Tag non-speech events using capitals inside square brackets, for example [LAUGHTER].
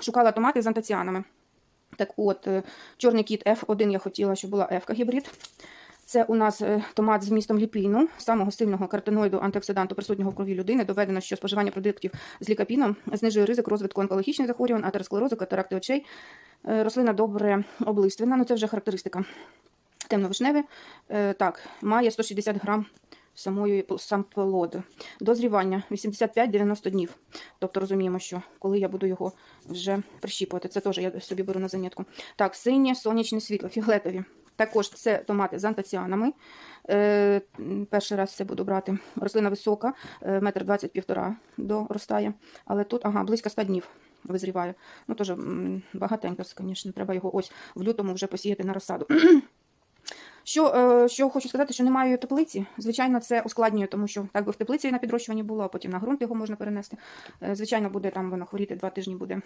Шукала томати з антоціанами. Так от, е, чорний кіт F1 я хотіла, щоб була F гібрид. Це у нас е, томат з вмістом ліпіну, самого сильного каротиноїду антиоксиданту, присутнього в крові людини. Доведено, що споживання продуктів з лікапіном знижує ризик розвитку онкологічних захворювань, атеросклерозу, катаракти очей. Е, Рослина добре облиственна, ну це вже характеристика. Темновишневе. Так, має 160 грам самої сам плод. Дозрівання 85-90 днів. Тобто розуміємо, що коли я буду його вже прищіпувати, це теж я собі беру на занятку. Так, синє сонячне світло, фіолетові. Також це томати з антоціанами. Е, перший раз це буду брати. Рослина висока, е, метр двадцять півтора доростає. Але тут, ага, близько 100 днів визріває. Ну, теж багатенько, звісно. Треба його ось в лютому вже посіяти на розсаду. [CLEARS THROAT] Що, е, що хочу сказати, що немає теплиці. Звичайно, це ускладнює, тому що так би в теплиці на підрощуванні було, а потім на ґрунт його можна перенести. Е, Звичайно, буде там воно хворіти два тижні буде